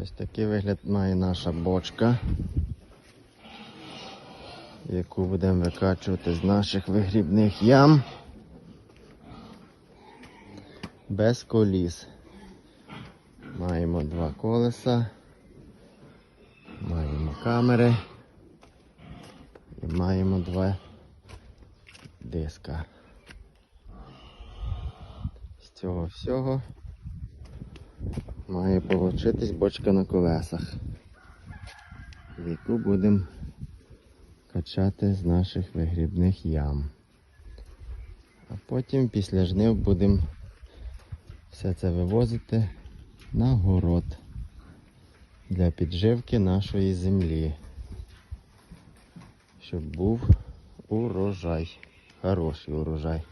Ось такий вигляд має наша бочка, яку будемо викачувати з наших вигрібних ям. Без коліс. Маємо два колеса, маємо камери і маємо два диска. З цього всього має получитись бочка на колесах, яку будемо качати з наших вигрібних ям. А потім після жнив будемо все це вивозити на город для підживки нашої землі, щоб був урожай, хороший урожай.